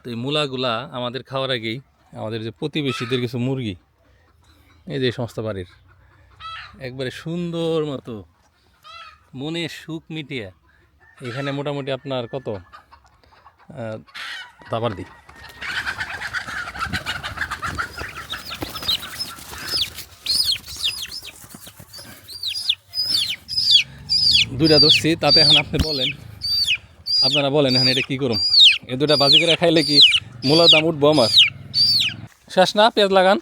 তো এই মূলাগুলা আমাদের খাওয়ার আগেই আমাদের যে প্রতিবেশীদের কিছু মুরগি, এই যে সমস্ত বাড়ির, একবারে সুন্দর মতো, মনে সুখ মিটিয়ে এখানে মোটামুটি আপনার কত? দাবার দিই। দুইটা ধরছি, তাতে এখন আপনি বলেন, আপনারা বলেন এখন এটা কী করুন এই দুটা বাজি করে খাইলে কি মূলার দাম উঠবো আমার? শেষ না পেঁয়াজ লাগান?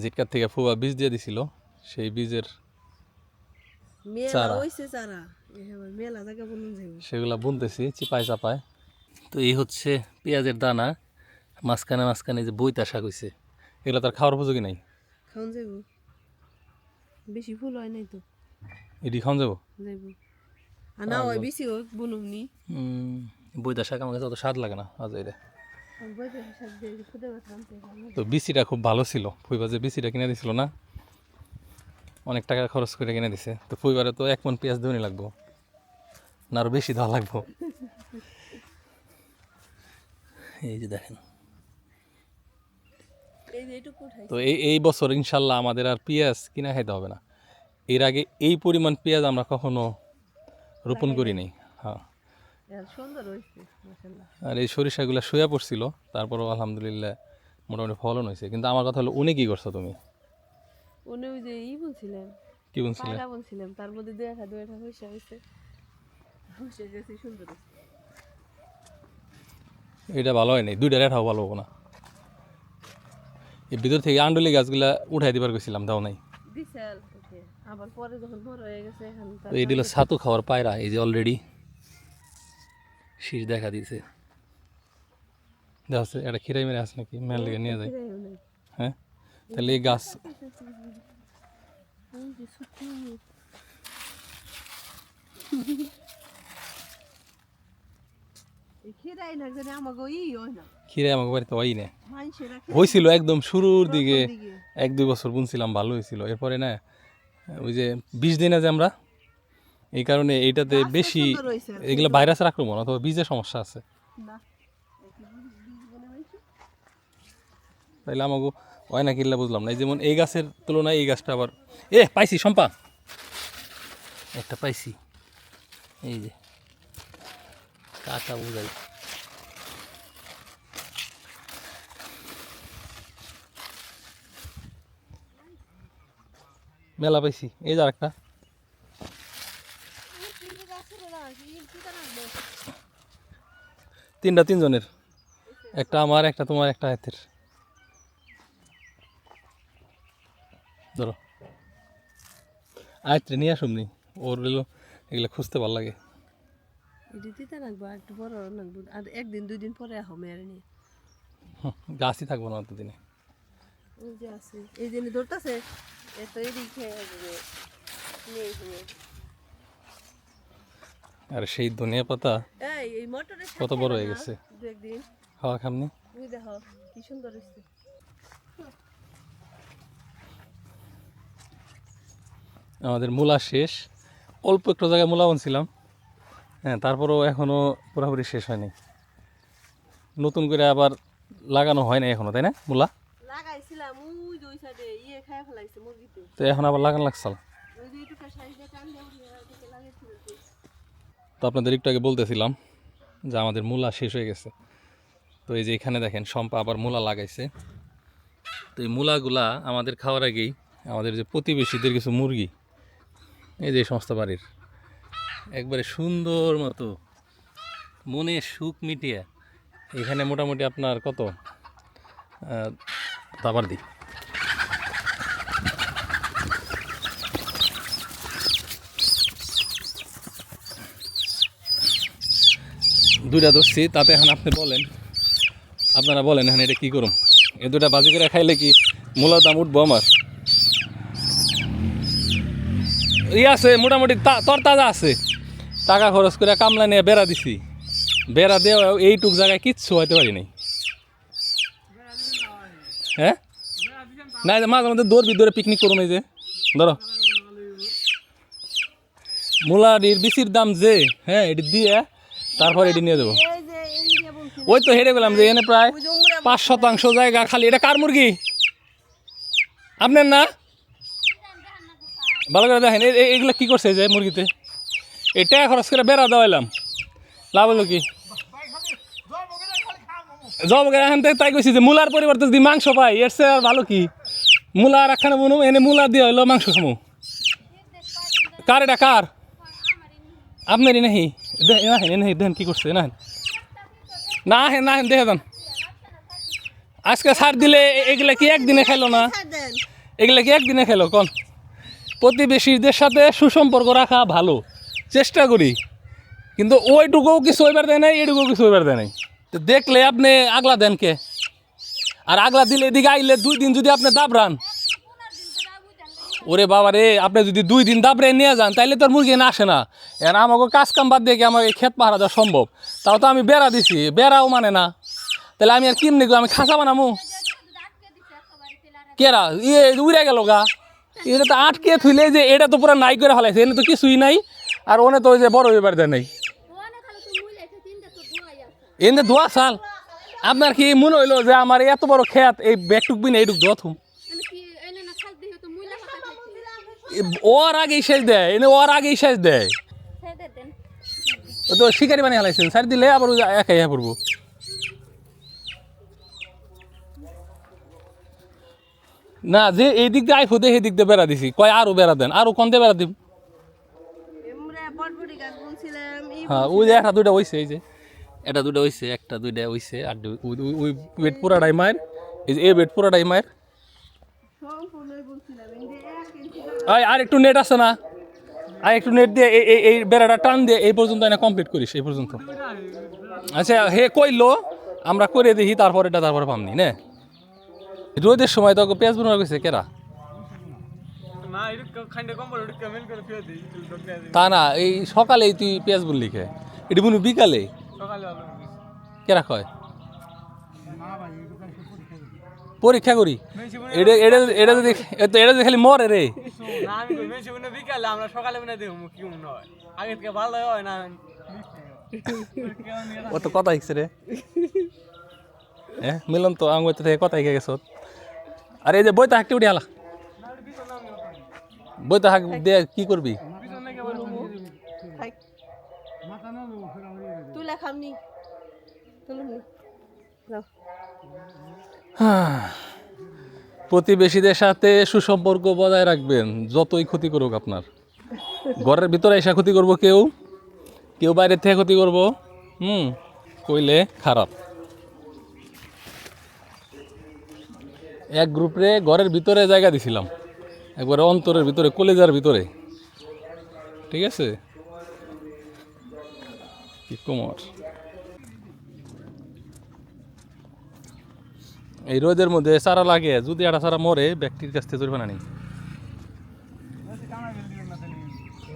জিটকার থেকে ফুবা বীজ দিয়ে দিছিল সেই বীজের সেগুলা বুনতেছি চিপায় চাপায়। তো এই হচ্ছে পেঁয়াজের দানা মাঝখানে মাঝখানে যে বইতা শাক হয়েছে এগুলো তার খাওয়ার উপযোগী নাই। যাইব। বেশি ফুল হয় নাই তো। এটি খাওয়া যাব। না হয় বেশি হোক বুনুমনি। উম, বইতা শাক আমার কাছে অত স্বাদ লাগে না আজ এটা। তো বিচিটা খুব ভালো ছিল। ফুইবা যে বিচিটা কিনে দিছিল না অনেক টাকা খরচ করে কিনে দিছে। তো ফুইবারে তো এক মন পেঁয়াজ দেওয়ানি লাগবো। না আরও বেশি দেওয়া লাগবো। এই যে দেখেন। তো এই এই বছর ইনশাল্লাহ আমাদের আর পেঁয়াজ কিনা খাইতে হবে না। এর আগে এই পরিমাণ পেঁয়াজ আমরা কখনো রোপণ করি নাই হ্যাঁ। আর এই সরিষাগুলো শুয়ে পড়ছিল তারপরও আলহামদুলিল্লাহ মোটামুটি ফলন হয়েছে। কিন্তু আমার কথা হলো উনি কি করছ তুমি? উনি ওই যে ই বলছিলেন কি বলছিলে বলছিলাম তার মধ্যে দুই একটা দুই একটা হয়েছে হয়েছে হয়েছে গেছে সুন্দর এটা ভালো হয় নাই দুইটা রেঠাও ভালো হব না। এই ভিতর থেকে আন্ডলি গাছগুলা উঠাই দিবার গেছিলাম দাও নাই। আবার পরে যখন বড় হয়ে গেছে এখন তার তো এই দিল ছাতু খাওয়ার পায়রা এই যে অলরেডি শীষ দেখা দিয়েছে দেখা যাচ্ছে একটা খিরাই মেরে আছে নাকি মেল লেগে নিয়ে যায় ফিরেও নাই। হ্যাঁ তাহলে এই গাছ ওই যে সুতি। এই খিরাই না জানি আমাকে ই হয় না খিরাই আমাকে বাড়িতে হয় না মানুষেরা হয়েছিল একদম শুরুর দিকে দিকে এক দুই বছর বুনছিলাম ভালো হয়েছিল এরপরে না ওই যে বিষ দিই না যে আমরা এই কারণে এইটাতে বেশি। এগুলো ভাইরাসের আক্রমণ অথবা বীজের সমস্যা আছে। তাইলে আমাকে হয় না কিনলে বুঝলাম না যেমন এই গাছের তুলনায় এই গাছটা আবার এ পাইছি সম্পা একটা পাইছি। এই যে কাটা বুঝাই মেলা পাইছি। এই যে আরেকটা। তিনটা তিনজনের। একটা আমার একটা তোমার একটা হাতের। ধরো। আয়ত্রে নিয়ে আসুন নি। ওর হলো এগুলো খুঁজতে ভালো লাগে। আর একদিন দুই দিন পরে আহ নিয়ে। গাছই থাকব না অতদিনে। ওই যে আছে। এই যে ধরতেছে খেয়ে নেই আর সেই ধনিয়া পাতা কত বড় হয়ে গেছে? খাওয়া খামনি দেখো কি সুন্দর হয়েছে। আমাদের মূলা শেষ। অল্প একটু জায়গায় মূলা বনছিলাম হ্যাঁ তারপরেও এখনও পুরোপুরি শেষ হয়নি। নতুন করে আবার লাগানো হয় না এখনও তাই না মূলা? লাগাইছিলাম ওই যে সাইডে ইয়ে খাই ফেলাইছে মুরগিতে। তো এখন আবার লাগানো লাগছাল। তো আপনাদের একটু আগে বলতেছিলাম যে আমাদের মূলা শেষ হয়ে গেছে। তো এই যে এখানে দেখেন সম্পা আবার মূলা লাগাইছে। তো এই মূলাগুলা আমাদের খাওয়ার আগেই আমাদের যে প্রতিবেশীদের কিছু মুরগি এই যে সমস্ত বাড়ির একবারে সুন্দর মতো মনে সুখ মিটিয়ে এখানে মোটামুটি আপনার কত? আহ, দাবার দিই। দুইটা ধরছি তাতে এখন আপনি বলেন আপনারা বলেন এখন এটা কি করুন এই দুটা বাজি করে খাইলে কি মূলার দাম উঠবো আমার? ই আছে মোটামুটি তরতাজা আছে। টাকা খরচ করে কামলা নিয়ে বেড়া দিছি। বেড়া দেওয়া এইটুক জায়গায় কিচ্ছু হইতে পারি নাই। হ্যাঁ? না মাঝে মধ্যে দৌড়বি দৌড়ে পিকনিক করুন এই যে। ধরো। মূলারির বিচির দাম যে হ্যাঁ এটি দিয়ে তারপর এটি নিয়ে দেবো ওই তো হেরে গেলাম যে এখানে প্রায় পাঁচ শতাংশ জায়গা খালি। এটা কার মুরগি? আপনার না? ভালো করে দেখেন এগুলো কি করছে যে মুরগিতে? এটা খরচ করে বেড়া দেওয়াইলাম। লাভ হলো কি? জব এখান থেকে তাই কইছি যে মূলার পরিবর্তে যদি মাংস পাই, এর চেয়ে আর ভালো কি? মূলা আর একখানে বনু, এনে মূলা দিয়ে হইল মাংস খামু। কার এটা কার? আপনারই নাহি? দে- না হেন নাহি, দেন কি করছে নাহেন না হেন না হেন দেখে দেন। আজকে সার দিলে এগুলা কি একদিনে খেলো না? এগুলা কি একদিনে খেলো কোন? প্রতিবেশীদের সাথে সুসম্পর্ক রাখা ভালো, চেষ্টা করি। কিন্তু ওইটুকুও কিছু ওইবার দেয় নাই, এটুকুও কিছু ওইবার দেয় নাই। তো দেখলে আপনি আগলা দেন কে? আর আগলা দিলে এদিকে আইলে দুই দিন যদি আপনি দাবরান। ওরে বাবা রে, আপনি যদি দুই দিন দাবরে নিয়ে যান, তাইলে তোর মুরগি না আসে না। এর আমাকে কাজ কাম বাদ দিয়ে আমার এই ক্ষেত পাহারা দেওয়া সম্ভব? তাও তো আমি বেড়া দিছি, বেড়াও মানে না। তাহলে আমি আর কিমনি আমি খাসা বানামু? কেরা? ইয়ে উড়ে গেল গা। এটা তো আটকে থুইলে যে এটা তো পুরো নাই করে ফেলাইছে, এনে তো কিছুই নাই। আর ওনে তো ওই যে বড় এবার দেয় নাই। এনে দোয়া সাল আপনার কি মনে হইল যে আমার এত বড় খেত এই ব্যাগটুক বিনে এইটুক দোয়া থুম? এ- ওর আগেই শেষ দেয় এনে ওর আগেই শেষ দেয়। তো শিকারি বানিয়ে হালাইছেন সার দিলে আবার একাই হ্যাঁ পড়ব। না যে এই দিক দিয়ে আইফো দিয়ে সেই দিক দিয়ে বেড়া দিছি। কয় আরও বেড়া দেন আরও কোন দিয়ে বেড়া দিব হ্যাঁ ওই যে একটা দুইটা হইছে এই যে। এটা দুইটা হইছে একটা দুইটা হইছে আর ওই- বেড পুরাটাই মায়ের। এই যে এই বেড পুরাটাই মায়ের। সম্পূর্ণই বলছিলাম এই যে এক ইঞ্চি আয় আর একটু নেট আছে না? আর একটু নেট দিয়ে এই এই- বেড়াটা টান দিয়ে এই পর্যন্ত এনে কমপ্লিট করিস এই পর্যন্ত। আচ্ছা হে কইলো আমরা করে দেখি তারপর এটা তারপরে পামনি নে? রোদের সময় তো পেঁয়াজ বোনা গেছে কেরা? দিই দিই। তা না এই সকালেই তুই পেঁয়াজ বললি খে এটি বুনু বিকালে? কেরা কয়? পরীক্ষা করি। এটা এটা এটা যদি তো এটা যদি খালি মরে রে। বিকালে আমরা সকালে বনে দেখব কি হয়। আগে থেকে ভালো হয় না? ও তো কথা শিখছে রে। হ্যাঁ মিলন তো আঙুর থেকে কথা শিখে গেছ আর এই যে বইতে হাঁকতে উঠে হালা বইতে হাঁক দিয়ে কি করবি খাই প্রতিবেশীদের সাথে সুসম্পর্ক বজায় রাখবেন, যতই ক্ষতি করুক আপনার। ঘরের ভিতরে এসে ক্ষতি করব কেউ? কেউ বাইরে থেকে ক্ষতি করব? হুম, কইলে খারাপ। এক গ্রুপে ঘরের ভিতরে জায়গা দিছিলাম। একবারে অন্তরের ভিতরে, কলেজার ভিতরে। ঠিক আছে? কি কুমার? এই রোদের মধ্যে চারা লাগে যদি একটা চারা মরে ব্যক্তির কাছ থেকে জরিমানা নেই।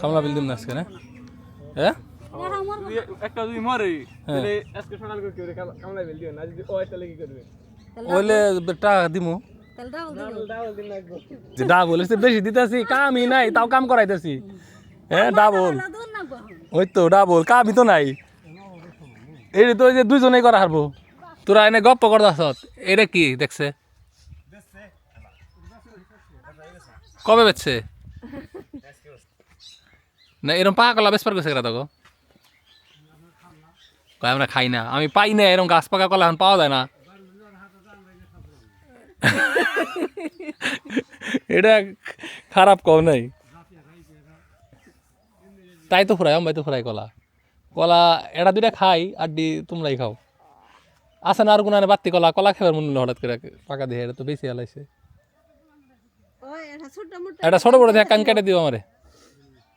কামলা বিল দিম না আজকে না? হ্যাঁ? একটা যদি মরে তাহলে আজকে সকাল করে কেউ কামলা বেল দিও না যদি ও তাহলে কি করবে? ওইলে টাকা দিমু। ডাবল দিন লাগবে। যে ডাবল এসে বেশি দিতেছি কামই নাই তাও কাম করাইতেছি। হ্যাঁ ডাবল ওই তো ডাবল কামই তো নাই। এই তো ওই যে দুইজনেই করা হারবো। তোরা এনে গপ্প করতাস এটা কি দেখছে? কবে বেচছে? না এরকম পাকা কলা বেশ পার করছে কেরা আমরা খাই না। আমি পাই না এরকম গাছ পাকা কলা এখন পাওয়া যায় না। এটা খারাপ কম নাই। তাই তো ফুরাই আমি তো ফুরাই কলা। কলা এটা দুইটা খাই আর ডি তোমরাই খাও। আছে না আর কোনো বাতি কলা কলা খাবার মনে হঠাৎ করে পাকা দিয়ে এটা তো বেশি হালাইছে। এটা ছোট বড় কান কেটে দিও আমারে।